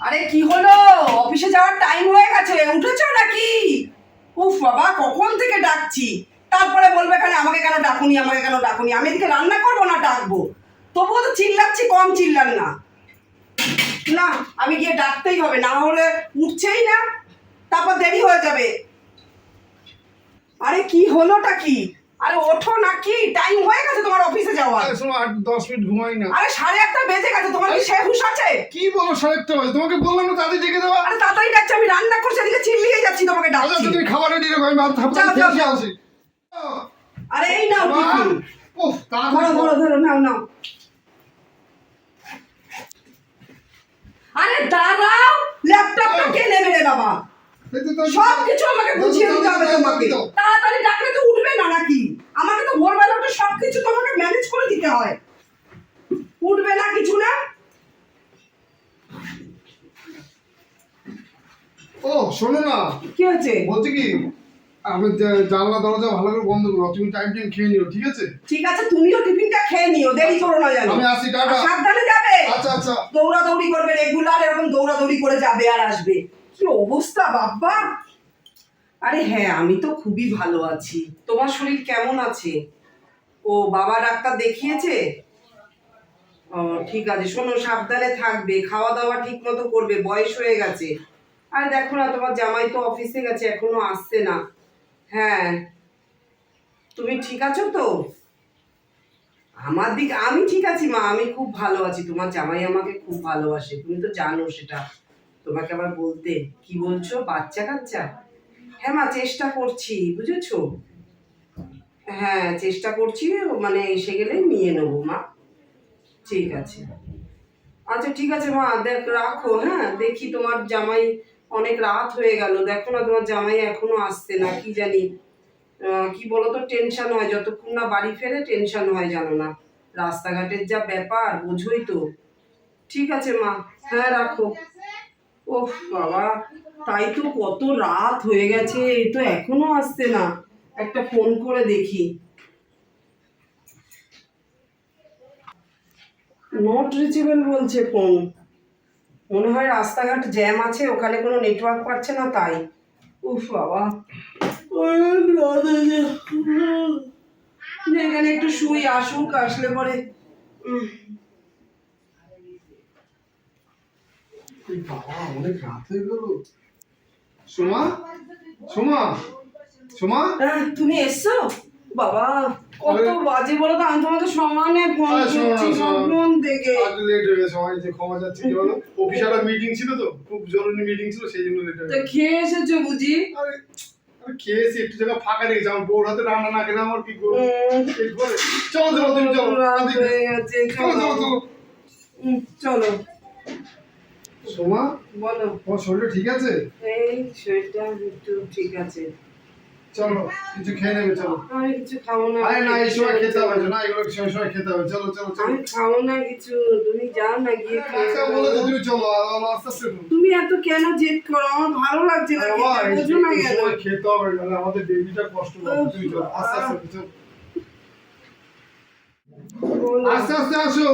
আরে কি হলো? অফিসে যাওয়ার টাইম হয়ে গেছে, উঠেছো নাকি? উফ বাবা, কখন থেকে ডাকছি? তারপরে বলবে এখানে আমাকে কেন ডাকুনি, আমাকে কেন ডাকুনি? আমি এদিকে রান্না করব না, ডাকবো? তবুও তো চিল্লাচ্ছি, কম চিল্লান না। না, আমি গিয়ে ডাকতেই হবে, না হলে উঠছেই না, তারপর দেরি হয়ে যাবে। আরে কি হলোটা কি? আরে ওঠো না কি? টাইম হয়ে গেছে তোমার অফিসে যাওয়ার। আরে শোনো আর দশ মিনিট ঘুমাই না। আরে সাড়ে একটা বেজে গেছে তোমার কি সে হুশ আছে? কি বলো সাহেবটা ভাই তোমাকে বললাম না তাদের ডেকে দেওয়া। আরে তাড়াতাড়ি ডাকছি আমি রান্না করছি এদিকে চিল্লিয়ে যাচ্ছি তোমাকে ডাকছি। আচ্ছা তুমি খাবার রেডি রাখো আমি ভাত খেয়ে আসি। আরে এই নাও টিফিন। ওহ ধরো তাড়াতাড়ি ধরো ধরো নাও নাও। আরে দাঁড়াও ল্যাপটপটা কে নেবে রে বাবা? সব কিছু আমাকে বুঝিয়ে দিতে হবে তোমাকে। তাড়াতাড়ি ডাকলে তো উঠবে না নাকি? আমাকে তো ভোরবেলা উঠে সব কিছু তোমাকে ম্যানেজ করে দিতে হয়। উঠবে না কিছু না? ও শোনো না। কি হয়েছে? বলছি কি আমি জানলা দরজা ভালো করে বন্ধ করো তুমি টাইম টাইম খেয়ে নিও ঠিক আছে? ঠিক আছে তুমিও টিফিনটা খেয়ে নিও দেরি করো না জানো আমি আসি টাটা। সাবধানে যাবে। আচ্ছা আচ্ছা। দৌড়াদৌড়ি করবে রেগুলার এরকম দৌড়াদৌড়ি করে যাবে আর আসবে। কি অবস্থা, বাবা? আরে হ্যাঁ আমি তো খুবই ভালো আছি। তোমার শরীর কেমন আছে? ও, বাবা ডাক্তার দেখিয়েছে? ও, ঠিক আছে, শোনো, সাবধানে থাকবে খাওয়া দাওয়া ঠিক মতো করবে, বয়স হয়ে গেছে। আর দেখো না, তোমার জামাই তো অফিসে গেছে, এখনও আসছে না। হ্যাঁ তুমি ঠিক আছো তো? আমার দিক, আমি ঠিক আছি মা, আমি খুব ভালো আছি। তোমার জামাই আমাকে খুব ভালোবাসে, তুমি তো জানো সেটা। তোমাকে আবার বলতে, কি বলছো? বাচ্চা কাচ্চা? হ্যাঁ মা, চেষ্টা করছি, বুঝেছ? হ্যাঁ চেষ্টা করছি মানে এসে গেলে নিয়ে নেব মা। ঠিক আছে। আচ্ছা ঠিক আছে মা, দেখ, রাখো হ্যাঁ? দেখি তোমার জামাই অনেক রাত হয়ে গেল। দেখো না তোমার জামাই এখনও আসছে না, কি জানি কি বলতো, টেনশন হয়। যতক্ষণ না বাড়ি ফেরে টেনশন হয়, জানো না। রাস্তাঘাটের যা ব্যাপার, বোঝোই তো। ঠিক আছে মা হ্যাঁ রাখো। ওহ বাবা, তাই তো কত রাত হয়ে গেছে এই তো এখনও আসছে না। একটা ফোন করে দেখি। নট রিচেবল বলছে ফোন। মনে হয় রাস্তাঘাট জ্যাম আছে, ওখানে কোনো নেটওয়ার্ক পাচ্ছে না তাই। উফ বাবা। এখানে একটু শুই, আসুক, আসলে পরে। উম, বাবা অনেক রাত হয়ে গেল। সোমা সোমা সোমা। তুমি এসছো? বাবা কত বাজে বলো তো আমি তোমাকে সমানে ফোন করছি শোনো না। থেকে আজ লেট হয়ে গেছে সবাই যে ক্ষমা যাচ্ছে কি বলো? অফিসে একটা মিটিং ছিল তো খুব জরুরি মিটিং ছিল সেই জন্য লেট হয়ে তো খেয়ে এসেছ বুঝি? আরে খেয়েছি একটু জায়গা ফাঁকা রেখেছি আমার বউর হাতে রান্না না কেনা আমার কি করব? চলো চলো তুমি চলো চলো চলো চলো। সোমা বলো। তোমার শরীরটা ঠিক আছে? এই শরীরটা একটু ঠিক আছে। চলো কিছু খেয়ে নেবে চলো। আমি কিছু খাব না। আরে না এই সময় খেতে হবে না এগুলো সময় সময় খেতে হবে। চলো চলো চলো। আমি খাব না কিছু তুমি যাও না গিয়ে আচ্ছা নাও। বলেছ তুমি চলো আর আস্তে আস্তে তুমি এত কেন জেদ করো? আমার ভালো লাগছে না বোঝো না কেন? খেতে হবে নাহলে আমাদের বেবিটা কষ্ট পাবে তুমি চলো আস্তে আস্তে আস্তে আস্তে আসো।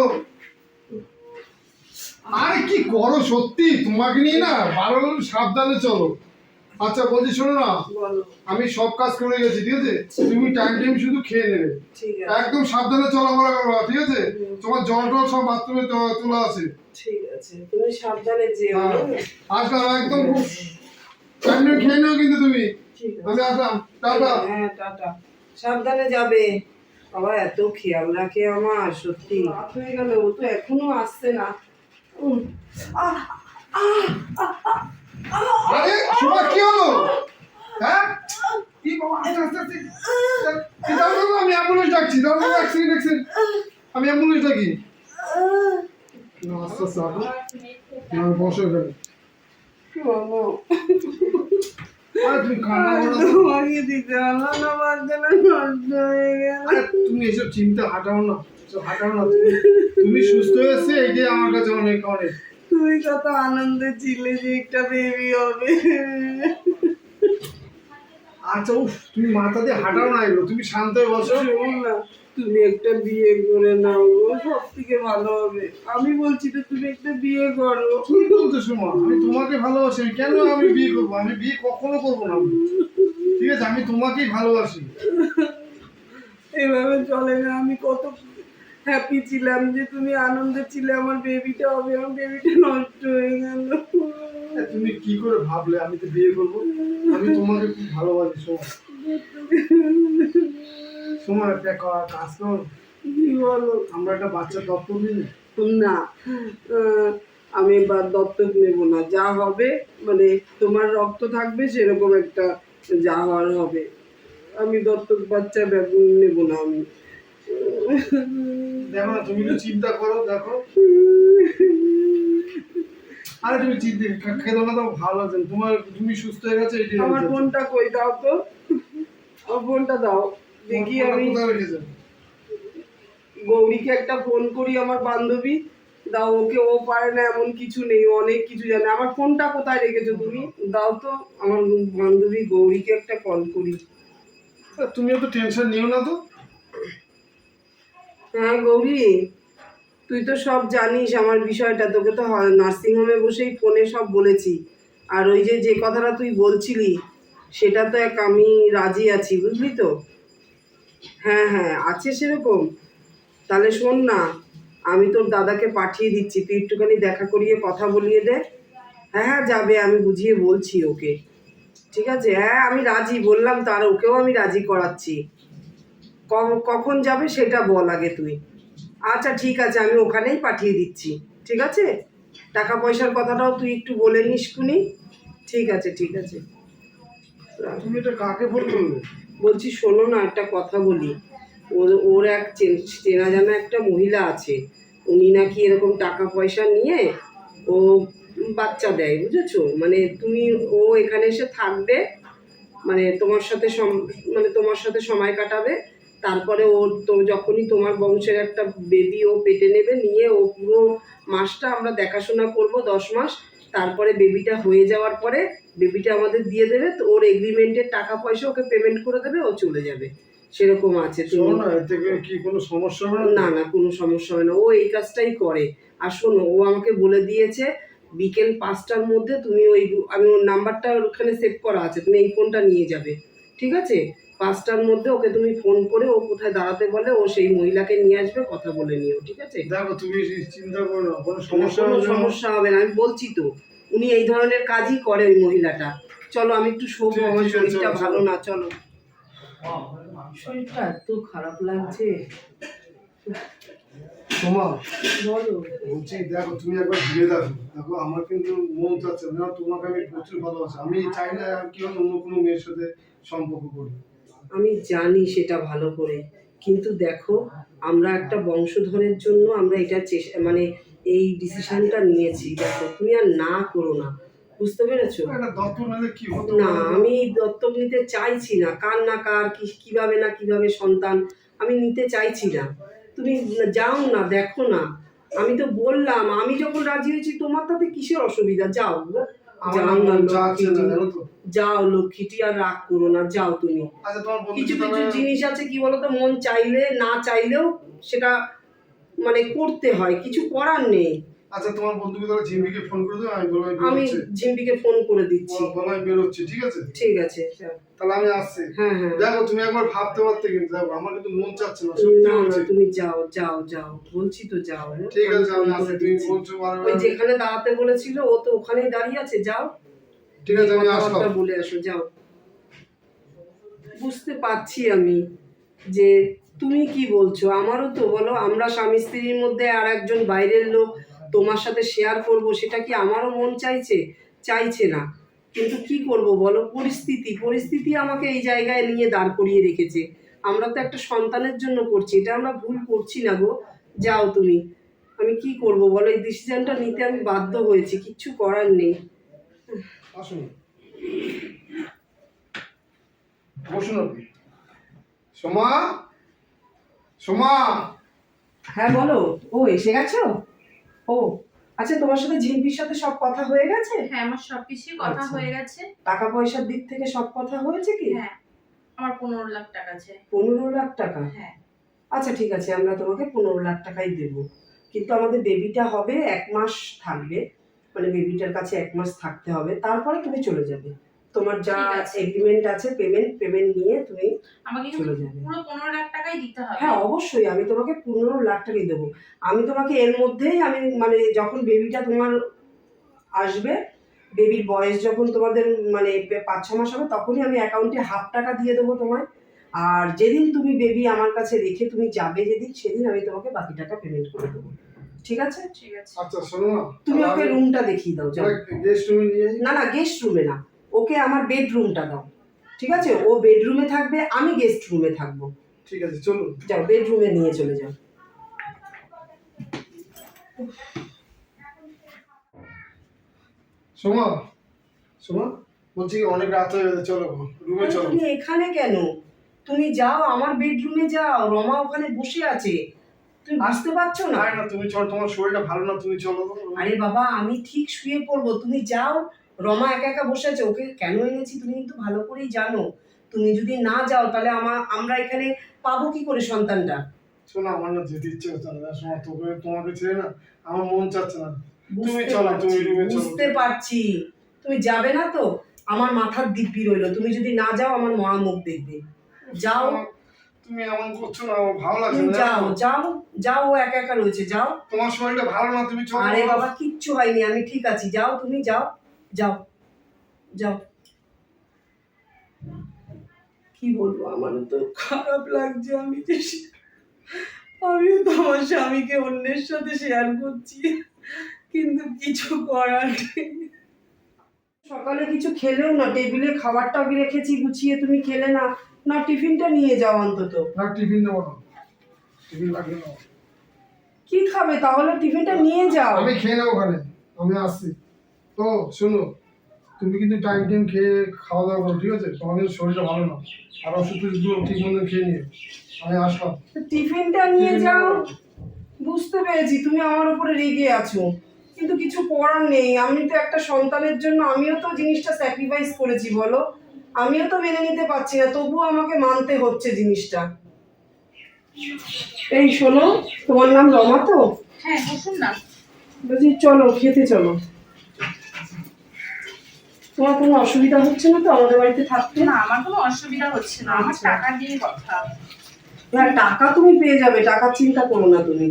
আরে কি করো সত্যি? তোমাকে নিয়ে না ভালো সাবধানে চলো। আচ্ছা বলছি শোনো না আমি সব কাজ করে গেছি ঠিক আছে? তুমি টাইম টাইম শুধু খেয়ে নেবে। একদম সাবধানে চলাফেরা করবা ঠিক আছে? তোমার জল টল সব বাথরুমে তোলা আছে। ঠিক আছে তুমি সাবধানে যেও। হ্যাঁ। আসলাম একদম টাইম টাইম খেয়ে নেও কিন্তু তুমি। আমি আসলাম টাটা। হ্যাঁ টাটা। সাবধানে যাবে। বাবা এত খেয়াল রাখে আমার সত্যি। রাত হয়ে গেল ও তো এখনও আসছে না। আরে শোনা কি হলো? হ্যাঁ? কি বাবা আস্তে আস্তে আস্তে। এই দাঁড়াও, দাঁড়াও, আমি অ্যাম্বুলেন্স ডাকছি দাঁড়াও দাঁড়াও, অ্যাক্সিডেন্ট অ্যাক্সিডেন্ট আমি অ্যাম্বুলেন্স ডাকি। না, আস্তে আস্তে আসো না, বসো এখানে কি তুমি হলো এসব চিন্তা হাঁটাও না। তুমি তুমি সুস্থ হয়েছে? এইটাই আমার কাছে অনেক অনেক। তুই কত আনন্দে ছিলে যে একটা বেবি হবে। আচ্ছা উফ তুমি মাথা দিয়ে হাঁটাও না এগুলো। তুমি শান্ত হয়ে বসো। না তুমি একটা বিয়ে করে নাও গো সব থেকে ভালো হবে। আমি বলছি তো তুমি একটা বিয়ে করো। তুমি বলতো সোমা আমি তোমাকে ভালোবাসি কেন আমি বিয়ে করব? আমি বিয়ে কখনো করব না। ঠিক আছে আমি তোমাকেই ভালোবাসি। এভাবে চলে না আমি কত হ্যাপি ছিলাম যে তুমি আনন্দে ছিলে আমার বেবিটা হবে আমার বেবিটা নষ্ট হয়ে গেল। তুমি কি করে ভাবলে? আমি তো বিয়ে করব। আমি তোমাকে খুব ভালোবাসি সোমা। সোমা একটা কাজ কর। কি বলো? আমরা একটা বাচ্চা দত্তক নিই না? আমি এবার দত্তক নেব না। যা হবে মানে তোমার রক্ত থাকবে সেরকম একটা যা হওয়ার হবে। আমি দত্তক বাচ্চা নেব না আমি। দেখো না তুমি একটু চিন্তা করো দেখো। আরে তুমি চিন্তা খেলো না তো ভালো আছে তোমার তুমি সুস্থ হয়ে গেছে আমার ফোনটা কই দাও তো। আমার ফোনটা দাও। দেখি আমি। গৌরীকে একটা ফোন করি আমার বান্ধবী। দাও ওকে ও পারে না এমন কিছু নেই অনেক কিছু জানে। আমার ফোনটা কোথায় রেখেছো তুমি? দাও তো আমার বান্ধবী গৌরীকে একটা কল করি। তা তুমিও তো টেনশন নিও না তো। হ্যাঁ গৌরী। তুই তো সব জানিস আমার বিষয়টা। তোকে তো নার্সিংহোমে বসেই ফোনে সব বলেছি। আর ওই যে যে কথাটা তুই বলছিলি, সেটা তো এক আমি রাজি আছি, বুঝলি তো? হ্যাঁ হ্যাঁ আছে সেরকম। তাহলে শোন না, আমি তোর দাদাকে পাঠিয়ে দিচ্ছি। তুই একটুখানি দেখা করিয়ে কথা বলিয়ে দে। হ্যাঁ হ্যাঁ যাবে, আমি বুঝিয়ে বলছি ওকে। ঠিক আছে? হ্যাঁ আমি রাজি, বললাম তার ওকেও আমি রাজি করাচ্ছি। কখন যাবে সেটা বল আগে তুই। আচ্ছা ঠিক আছে আমি ওখানেই পাঠিয়ে দিচ্ছি। ঠিক আছে? টাকা পয়সার কথাটাও তুই একটু বলে নিস কুনি ঠিক আছে ঠিক আছে। তুমি এটা কাকে ফোন বলছি শোনো না একটা কথা বলি। ওর ওর এক চেনা জানা একটা মহিলা আছে। উনি নাকি এরকম টাকা পয়সা নিয়ে ও বাচ্চা দেয় বুঝেছ? মানে তুমি ও এখানে এসে থাকবে মানে তোমার সাথে সম- মানে তোমার সাথে সময় কাটাবে। তারপরে ও তো যখনই তোমার বংশের একটা বেবি ও পেটে নেবে নিয়ে ও পুরো মাসটা আমরা দেখাশোনা করব দশ মাস। তারপরে বেবিটা হয়ে যাওয়ার পরে বেবিটা আমাদের দিয়ে দেবে তো ওর এগ্রিমেন্টের টাকা পয়সা ওকে পেমেন্ট করে দেবে ও চলে যাবে। সেরকম আছে কি কোনো সমস্যা হবে না না কোনো সমস্যা হয় না। ও এই কাজটাই করে। আর শোনো ও আমাকে বলে দিয়েছে বিকেল পাঁচটার মধ্যে তুমি ওই আমি ওর নাম্বারটা ওখানে সেভ করা আছে তুমি এই ফোনটা নিয়ে যাবে। ঠিক আছে? পাঁচটার মধ্যে ওকে তুমি ফোন করে ও কোথায় দাঁড়াতে বলে ও সেই মহিলাকে নিয়ে আসবে কথা বলে নিও ঠিক আছে? দেখো তুমি চিন্তা করো কোনো সমস্যা কোনো সমস্যা হবে না আমি বলছি তো উনি এই ধরনের কাজই করে ওই মহিলাটা। চলো আমি একটু শোবো আমার শরীরটা ভালো না চলো। শরীরটা এত খারাপ লাগছে। তোমা বলো। বলছি দেখো তুমি একবার ঘুরে দেখো। দেখো আমার কিন্তু মন চাচ্ছে না তোমাকে আমি প্রচুর ভালোবাসি। আমি চাই না কি হয় অন্য কোনো মেয়ের সাথে সম্পর্ক করি। আমি জানি সেটা ভালো করে। কিন্তু দেখো আমরা একটা বংশধরের জন্য আমরা এটা চেষ্টা মানে এই ডিসিশনটা নিয়েছি। দেখো তুমি আর না করো না। বুঝতে পেরেছ? একটা দত্ত নিলে কি হতো? না আমি দত্তক নিতে চাইছি না। কার না কার কি কীভাবে না কীভাবে সন্তান আমি নিতে চাইছি না। তুমি যাও না দেখো না। আমি তো বললাম আমি যখন রাজি হয়েছি তোমার তাতে কিসের অসুবিধা? যাও। যাও লক্ষ্মীটি। আর রাগ করো না যাও তুমি। আচ্ছা কিছু কিছু জিনিস আছে কি বলতো মন চাইলে না চাইলেও সেটা মানে করতে হয় কিছু করার নেই। আচ্ছা তোমার বন্ধুকে তাহলে ঝিমিকে ফোন করে দেবো আমি বলব আমি আমি বেরোচ্ছি। ফোন করে দিচ্ছি। বলো আমি বেরোচ্ছি ঠিক আছে? ঠিক আছে তাহলে আমি আসছি। হ্যাঁ হ্যাঁ। দেখো তুমি একবার ভাবতে পারতে কিন্তু দেখো আমার কিন্তু মন চাচ্ছে না সত্যি বলছি। তুমি যাও যাও যাও বলছি তো যাও ঠিক আছে আমি আসছি তুমি। বলছো ওই যেখানে দাঁড়াতে বলেছিল ও তো ওখানেই দাঁড়িয়ে আছে যাও। ঠিক আছে আমি আসলাম। বলে আসো যাও। বুঝতে পারছি আমি যে তুমি কি বলছো আমারও তো বলো আমরা স্বামী স্ত্রীর মধ্যে আর একজন বাইরের লোক তোমার সাথে শেয়ার করব সেটা কি আমারও মন চাইছে? চাইছে না। কিন্তু কি করব বলো? পরিস্থিতি পরিস্থিতি আমাকে এই জায়গায় নিয়ে দাঁড় করিয়ে রেখেছে। আমরা তো একটা সন্তানের জন্য করছি এটা আমরা ভুল করছি না গো। যাও তুমি। আমি কি করব বলো? এই ডিসিশনটা নিতে আমি বাধ্য হয়েছি কিচ্ছু করার নেই। আসুন। বসুন আপনি। সোমা? সোমা? হ্যাঁ বলো। ও এসে গেছো? ও আচ্ছা তোমার সাথে ঝিম্পির সাথে সব কথা হয়ে গেছে? হ্যাঁ আমার সবকিছুই কথা আচ্ছা। হয়ে গেছে। টাকা পয়সার দিক থেকে সব কথা হয়েছে কি? হ্যাঁ আমার পনেরো লাখ টাকা আছে। পনেরো লাখ টাকা? হ্যাঁ। আচ্ছা ঠিক আছে আমরা তোমাকে পনেরো লাখ টাকাই দেব। কিন্তু আমাদের বেবিটা হবে এক মাস থাকবে মানে বেবিটার কাছে এক মাস থাকতে হবে তারপরে তুমি চলে যাবে। তোমার যা আছে। এগ্রিমেন্ট আছে পেমেন্ট পেমেন্ট নিয়ে তুমি আমাকে চলে যাবে। পুরো পনেরো লাখ টাকাই দিতে হবে। হ্যাঁ অবশ্যই আমি তোমাকে পনেরো লাখ টাকাই দেবো। আমি তোমাকে এর মধ্যেই আমি মানে যখন বেবিটা তোমার আসবে বেবির বয়স যখন তোমাদের মানে পাঁচ ছ মাস হবে তখনই আমি অ্যাকাউন্টে হাফ টাকা দিয়ে দেবো তোমায়। আর যেদিন তুমি বেবি আমার কাছে রেখে তুমি যাবে যেদিন সেদিন আমি তোমাকে বাকি টাকা পেমেন্ট করে দেবো। ঠিক আছে? ঠিক আছে। আচ্ছা শোনো তুমি ওকে রুমটা দেখিয়ে দাও যাও। গেস্ট রুমে নিয়ে যাই। না না গেস্ট রুমে না। ওকে আমার বেডরুমটা দাও। ঠিক আছে? ও বেডরুমে থাকবে আমি গেস্ট রুমে থাকব। ঠিক আছে চলো যাও বেডরুমে নিয়ে চলে যাও। সোমা সোমা বলছি অনেক রাত হয়ে গেছে চলো রুমে চলো। তুমি এখানে কেন? তুমি যাও আমার বেডরুমে যাও রমা ওখানে বসে আছে। তুমি বুঝতে পারছ না? না তুমি চলো তোমার শরীরটা ভালো না তুমি চলো। আরে বাবা আমি ঠিক শুয়ে পড়ব তুমি যাও রমা একা একা বসে আছে ওকে কেন এনেছি তুমি কিন্তু ভালো করেই জানো। তুমি যদি না যাও তাহলে আমার আমরা এখানে পাবো কি করে সন্তানটা? শোনো আমার না যেতে ইচ্ছে হচ্ছে না। শোনো তোকে তোমাকে ছেড়ে না আমার মন চাচ্ছে না। তুমি চলো, তুমি রুমে চলো। বুঝতে পারছি। তুমি যাবে না তো? আমার মাথার দিব্যি রইল। তুমি যদি না যাও আমার মা মুখ দেখবে। যাও। তুমি এমন করছ না আমার ভালো লাগছে না যাও যাও যাও ও একা একা রয়েছে যাও। তোমার শরীরটা ভালো না তুমি চলো। আরে বাবা কিচ্ছু হয়নি আমি ঠিক আছি। যাও তুমি যাও। যাও যাও। কি বলব আমারও তো খারাপ লাগছে আমি যে আমিও তো আমার স্বামীকে অন্যের সাথে শেয়ার করছি কিন্তু কিছু করার সকালে কিছু খেলেও না টেবিলে খাবারটা আমি রেখেছি গুছিয়ে তুমি খেলে না। না টিফিনটা নিয়ে যাও অন্তত। না টিফিন দেবো না। টিফিন লাগবে না। কি খাবে? তাহলে টিফিনটা নিয়ে যাও। আমি খেয়ে নেব ওখানে। আমি আসছি। তো শোনো তুমি কিন্তু টাইম টাইম খেয়ে খাওয়া দাওয়া করো ঠিক আছে? তোমার কিন্তু শরীরটা ভালো না। আর ওষুধ টষুধগুলো ঠিক মতো খেয়ে নিও। আমি আসলাম। টিফিনটা নিয়ে যাও। বুঝতে পেরেছি তুমি আমার উপরে রেগে আছো। কিন্তু কিছু করার নেই। আমি তো একটা সন্তানের জন্য আমিও তো জিনিসটা স্যাক্রিফাইস করেছি বলো? আমিও তো মেনে নিতে পারছি না তবুও আমাকে মানতে হচ্ছে জিনিসটা। এই শোনো তোমার নাম রমা তো? হ্যাঁ বসুন না। বলছি চলো খেতে চলো। তোমার কোনো অসুবিধা হচ্ছে না তো? আমাদের বাড়িতে থাকতে? না আমার কোনো অসুবিধা হচ্ছে না। আমার আচ্ছা। টাকা দিয়ে কথা। না টাকা তুমি পেয়ে যাবে। টাকার চিন্তা করো না তুমি।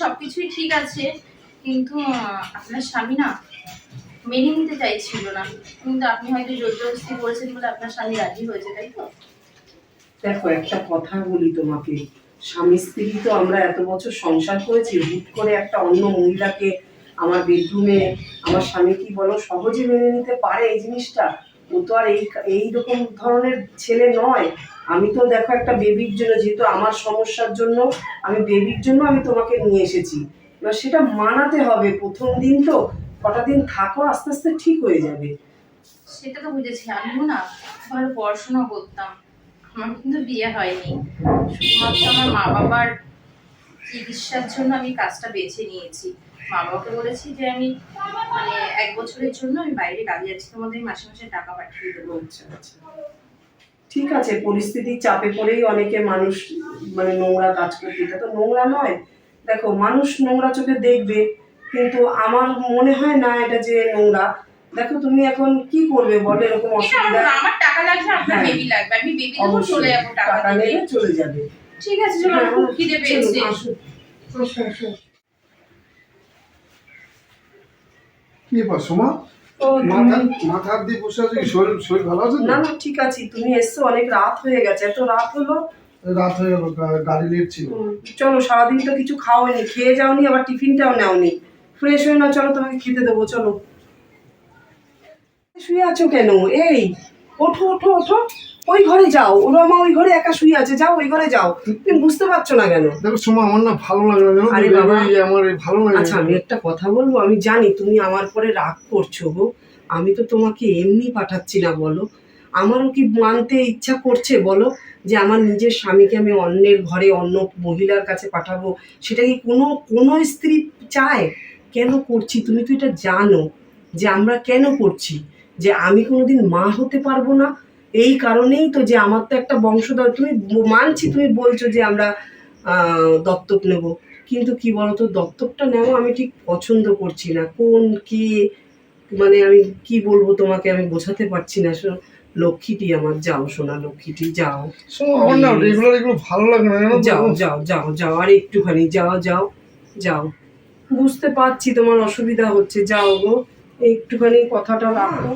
সবকিছুই ঠিক আছে কিন্তু আপনার স্বামী না মেনে নিতে চাইছিল না। কিন্তু আপনি হয়তো জোর জবরদস্তি করেছেন বলে আপনার স্বামী রাজি হয়েছে তাই তো? দেখো একটা কথা বলি তোমাকে। স্বামী স্ত্রী তো আমরা এত বছর সংসার করেছি হুট করে একটা অন্য মহিলাকে আমার বেডরুমে আমার স্বামী কি বলো, সহজে মেনে নিতে পারে এই জিনিসটা? ও তো আর এই এই রকম ধরনের ছেলে নয়। আমি তো দেখো একটা বেবির জন্য, যেহেতু আমার সমস্যার জন্য, আমি বেবির জন্য আমি তোমাকে নিয়ে এসেছি। এবার সেটা মানাতে হবে। প্রথম দিন তো কটা দিন থাকো, আস্তে আস্তে ঠিক হয়ে যাবে। সেটা তো বুঝেছি। আমিও না ভালো পড়াশোনা করতাম। আমার কিন্তু বিয়ে হয়নি। শুধুমাত্র আমার মা বাবার চিকিৎসার জন্য আমি কাজটা বেছে নিয়েছি। মা বাবাকে বলেছি যে আমি মানে এক বছরের জন্য আমি বাইরে কাজে যাচ্ছি তোমাদের মাসে মাসে টাকা পাঠিয়ে দেবো। আচ্ছা আচ্ছা। ঠিক আছে পরিস্থিতির চাপে পড়েই অনেকে মানুষ মানে নোংরা কাজ করতে এটা তো নোংরা নয় দেখো মানুষ নোংরা চোখে দেখবে কিন্তু আমার মনে হয় না এটা যে নোংরা। দেখো তুমি এখন কি করবে বলো এরকম অসুবিধা? আমার টাকা লাগবে আপনার হ্যাঁ। বেবি লাগবে। আমি বেবি দেবো অবশ্যই। চলে যাব টাকা নেবে চলে যাবে। ঠিক আছে চলো খুব খিদে চলুন, পেয়েছে। আসুন। আসো, আসো। কি ব্যাপার সোমা? মাথা তুমি- মাথা হাত দিয়ে বসে আছো শরীর শরীর ভালো আছে না না ঠিক আছে। তুমি এসছো অনেক রাত হয়ে গেছে। এত রাত হলো? রাত হয়ে গেল গাড়ি লেট ছিল। চলো সারাদিন তো কিছু খাওয়ানি খেয়ে যাওনি আবার টিফিনটাও নেওনি। ফ্রেশ হয়ে না চলো তোমাকে খেতে দেবো চলো। শুয়ে আছো কেন? এই ওঠো ওঠো ওঠো। ওই ঘরে যাও। ওরা মা ওই ঘরে একা শুয়ে আছে। যাও ওই ঘরে যাও। তুমি বুঝতে পারছ না কেন? দেখো সোমা আমার না ভালো লাগে না আরে বাবা। আমার ভালো লাগে আচ্ছা আমি একটা কথা বলব? আমি জানি তুমি আমার পরে রাগ করছ গো। আমি তো তোমাকে এমনি পাঠাচ্ছি না বলো। আমারও কি মানতে ইচ্ছা করছে বলো? যে আমার নিজের স্বামীকে আমি অন্যের ঘরে অন্য মহিলার কাছে পাঠাবো। সেটা কি কোনো কোনো স্ত্রী চায়? কেন করছি? তুমি তো এটা জানো যে আমরা কেন করছি? যে আমি কোনোদিন মা হতে পারব না? এই কারণেই তো যে আমার তো একটা বংশধর তুমি মানছি তুমি বলছো যে আমরা দত্তক নেব। কিন্তু কি বলতো দত্তকটা নেওয়া আমি ঠিক পছন্দ করছি না। কোন কি মানে আমি কি বলব তোমাকে আমি বোঝাতে পারছি না। লক্ষ্মীটি আমার যাও সোনা লক্ষ্মীটি যাও। আমার না রেগুলার এগুলো ভালো লাগে না যাও যাও যাও যাও আর একটুখানি যাও যাও যাও। বুঝতে পারছি তোমার অসুবিধা হচ্ছে যাও গো। একটুখানি কথাটা রাখো।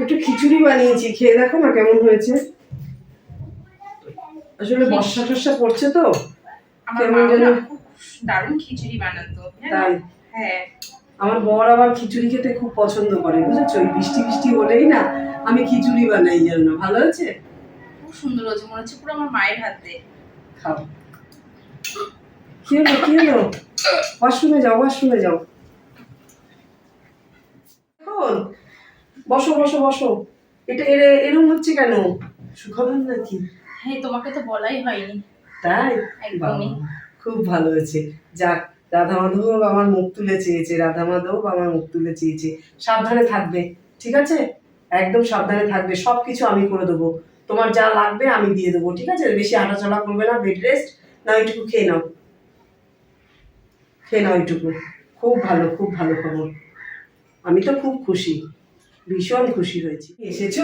একটু খিচুড়ি বানিয়েছি খেয়ে দেখো না কেমন হয়েছে। আসলে বর্ষা টর্ষা পড়ছে তো কেমন যেন? দারুণ খিচুড়ি বানাতো তাই। হ্যাঁ। আমার বর আবার খিচুড়ি খেতে খুব পছন্দ করে বুঝেছ? বৃষ্টি বৃষ্টি হলেই না আমি খিচুড়ি বানাই জন্য ভালো আছে খুব সুন্দর হয়েছে মনে হচ্ছে পুরো আমার মায়ের হাতে। খাও। কি হলো কি হলো? ওয়াশরুমে যাও ওয়াশরুমে যাও। এখন বসো বসো বসো। এটা এর- এরম হচ্ছে কেন? সুখবর নাকি? হ্যাঁ তোমাকে তো বলাই হয়নি। তাই? একদমই। খুব ভালো হয়েছে। যাক রাধা মাধব আমার মুখ তুলে চেয়েছে রাধা মাধব আমার মুখ তুলে চেয়েছে। সাবধানে থাকবে ঠিক আছে? একদম সাবধানে থাকবে সব কিছু আমি করে দেবো। তোমার যা লাগবে আমি দিয়ে দেবো ঠিক আছে? বেশি হাঁটাচলা করবে না বেড রেস্ট না ওইটুকু খেয়ে নাও। খেয়ে নাও ওইটুকু খুব ভালো খুব ভালো খবর। আমি তো খুব খুশি। ভীষণ খুশি হয়েছি। এসেছ?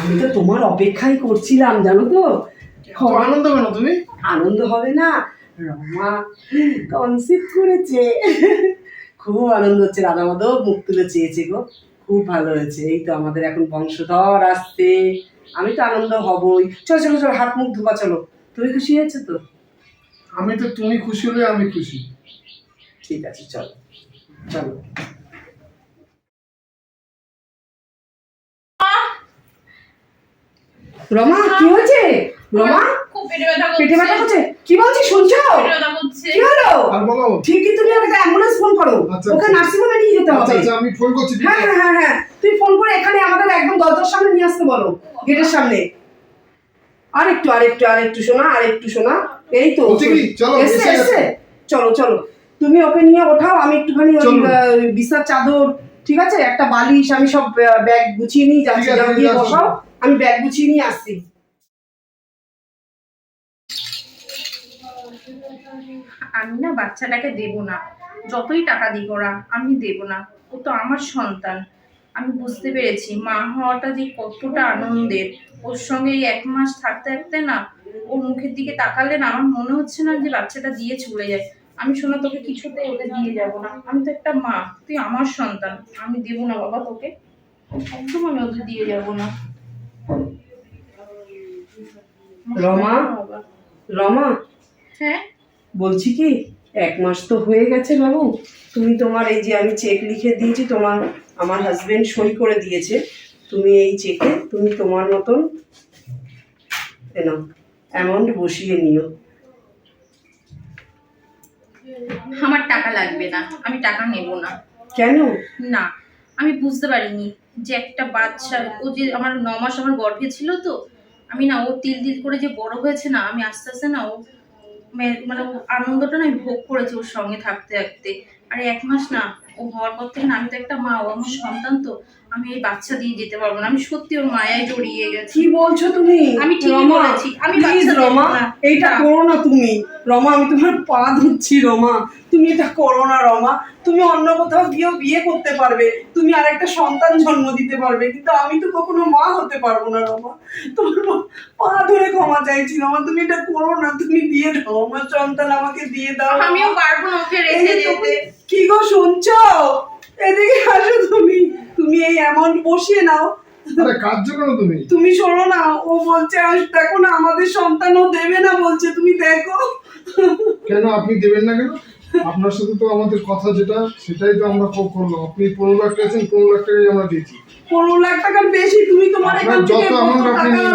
আমি তো তোমার অপেক্ষাই করছিলাম জানো তো। আনন্দ কেন তুমি? আনন্দ হবে না। রমা কনসেপ্ট করেছে। খুব আনন্দ হচ্ছে রাধা মাধব মুখ তুলে চেয়েছে গো। খুব ভালো হয়েছে। এই তো আমাদের এখন বংশধর আসছে। আমি তো আনন্দ হবই। চলো চলো চলো হাত মুখ ধোবা চলো। তুমি খুশি হয়েছো তো? আমি তো তুমি খুশি হলে আমি খুশি। ঠিক আছে চলো। চলো। রমা কি হয়েছে? রমা পেটে ব্যথা করছে। পেটে ব্যথা করছে? কি বলছি শুনছো? কি হলো? আর ঠিকই তুমি আমাকে অ্যাম্বুলেন্স ফোন করো। আচ্ছা, ওকে আচ্ছা। নার্সিংহোমে নিয়ে যেতে আচ্ছা হবে। আচ্ছা আমি ফোন করছি হ্যাঁ হ্যাঁ হ্যাঁ হ্যাঁ। তুই ফোন করে এখানে আমাদের একদম দরজার সামনে নিয়ে আসতে বলো গেটের সামনে। আর একটু আর একটু আর একটু শোনা আর একটু শোনা। এই তো চলো, এসে এসে চলো চলো। তুমি ওকে নিয়ে ওঠাও আমি একটুখানি ওই বিছার চাদর ঠিক আছে? একটা বালিশ আমি সব ব্যাগ গুছিয়ে নিয়ে যাচ্ছি গিয়ে বসাও। আমি ব্যাগ গুছিয়ে নিয়ে আসছি। আমি না বাচ্চাটাকে দেব না। যতই টাকা দিক ওরা, আমি দেব না। ও তো আমার সন্তান। আমি বুঝতে পেরেছি, মা হওয়াটা যে কতটা আনন্দের। ওর সঙ্গে এই এক মাস থাকতে থাকতে না ওর মুখের দিকে তাকালে না আমার মনে হচ্ছে না যে বাচ্চাটা দিয়ে চলে যায়। আমি শোনা তোকে কিছুতেই ওকে দিয়ে যাব না। আমি তো একটা মা, তুই আমার সন্তান। আমি দেব না বাবা তোকে। একদম আমি ওদের দিয়ে যাব না। রমা? রমা? হ্যাঁ? বলছি কি এক মাস তো হয়ে গেছে বাবু। তুমি তোমার এই যে আমি চেক লিখে দিয়েছি তোমার আমার হাজবেন্ড সই করে দিয়েছে। তুমি এই চেকে তুমি তোমার মতন নাও অ্যামাউন্ট বসিয়ে নিও। আমার টাকা লাগবে না আমি টাকা নেব না। কেন? না আমি বুঝতে পারিনি যে একটা বাচ্চা ও যে আমার ন মাস আমার গর্ভে ছিল তো আমি না, ও তিল তিল করে যে বড় হয়েছে না, আমি আস্তে আস্তে না ও মানে আনন্দটা না আমি ভোগ করেছি ওর সঙ্গে থাকতে থাকতে। আর এক মাস না ও হওয়ার পর থেকে আমি তো একটা মা ও আমার সন্তান তো আমি এই বাচ্চা দিয়ে যেতে পারব না। আমি সত্যি ওর মায়ায় জড়িয়ে গেছি। কি বলছো তুমি? আমি রমা, বলেছি। আমি বাচ্চা রমা এইটা করো না তুমি। রমা আমি তোমার পা ধুচ্ছি রমা। তুমি এটা করো না রমা। তুমি অন্য কোথাও গিয়েও বিয়ে করতে পারবে। তুমি আরেকটা সন্তান জন্ম দিতে পারবে। কিন্তু আমি তো কখনো মা হতে পারব না রমা। তোমার পা- ধরে ক্ষমা চাইছি রমা। তুমি এটা করো না তুমি দিয়ে দাও। আমার সন্তান আমাকে দিয়ে দাও। আমিও পারব না ওকে রেখে যেতে। তুমি- কি গো শুনছো? এদিকে আসো তুমি। তুমি এই অ্যামাউন্ট বসিয়ে নাও। আরে তুমি? তুমি শোনো না ও বলছে দেখো না আমাদের সন্তান ও দেবে না বলছে তুমি দেখো। কেন আপনি দেবেন না কেন? আপনার সাথে তো আমাদের কথা যেটা সেটাই তো আমরা করলাম। আপনি পনেরো লাখ টাকা পনেরো লাখ টাকাই আমরা দিয়েছি। পনেরো লাখ টাকার বেশি তুমি তোমার এখান থেকে।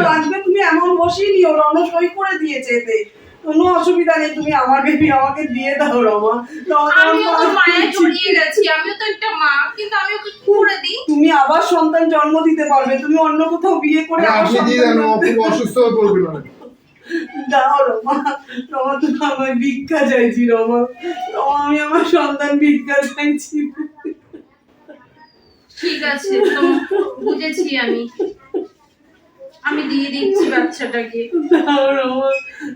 লাগবে তুমি এমন বসিয়ে নিও রণ সই করে দিয়েছে এতে। কোনো অসুবিধা নেই তুমি আমার বেবি আমাকে দিয়ে দাও রমা। আমিও তো ধুচ্ছি। জড়িয়ে গেছি আমিও তো একটা মা কিন্তু আমি ওকে করে দিই। তুমি আবার সন্তান জন্ম দিতে পারবে তুমি অন্য কোথাও বিয়ে করে আপনি দিয়ে দেন জন্ম অসুস্থ হয়ে পড়বে না দাও রমা রমা তুমি আমার ভিক্ষা চাইছি রমা। রমা আমি আমার সন্তান ভিক্ষা চাইছি। ঠিক আছে তো বুঝেছি আমি। আমি দিয়ে দিচ্ছি বাচ্চাটাকে।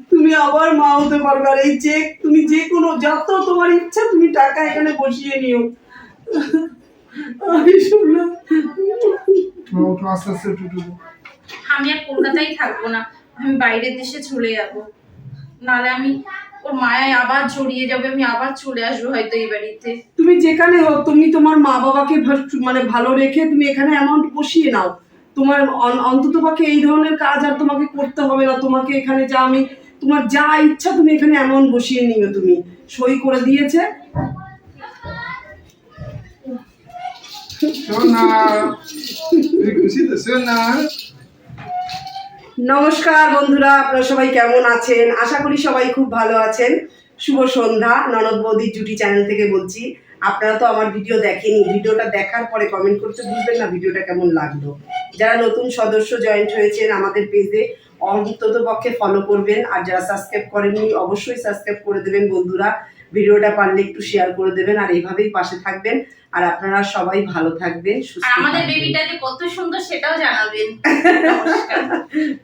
তুমি আবার মা হতে পারবে। আর এই চেক তুমি যে কোনো যত তোমার ইচ্ছা তুমি টাকা এখানে বসিয়ে নিও। আমি শুনলাম আস্তে আস্তে আমি আর কলকাতায় থাকব না। আমি বাইরের দেশে চলে যাব। নাহলে আমি ওর মায়ায় আবার জড়িয়ে যাবে আমি আবার চলে আসব হয়তো এই বাড়িতে। তুমি যেখানে হোক তুমি তোমার মা বাবাকে ভা- মানে ভালো রেখে তুমি এখানে অ্যামাউন্ট বসিয়ে নাও। তোমার অন্তত পক্ষে এই ধরনের কাজ আর তোমাকে করতে হবে না। তোমাকে এখানে যা আমি তোমার যা ইচ্ছা তুমি এখানে এমন বসিয়ে নিও তুমি। সই করে দিয়েছে। নমস্কার বন্ধুরা আপনারা সবাই কেমন আছেন? আশা করি সবাই খুব ভালো আছেন। শুভ সন্ধ্যা ননদ বৌদির জুটি চ্যানেল থেকে বলছি। আপনারা তো আমার ভিডিও দেখেনি। ভিডিওটা দেখার পরে কমেন্ট করতে ভুলবেন না ভিডিওটা কেমন লাগল। যারা নতুন সদস্য জয়েন্ট হয়েছেন আমাদের পেজে অন্তত পক্ষে ফলো করবেন। আর যারা সাবস্ক্রাইব করেননি অবশ্যই সাবস্ক্রাইব করে দেবেন বন্ধুরা। ভিডিওটা পারলে একটু শেয়ার করে দেবেন আর এইভাবেই পাশে থাকবেন। আর আপনারা সবাই ভালো থাকবেন সুস্থ আমাদের থাকবেন। বেবিটা যে কত সুন্দর সেটাও জানাবেন।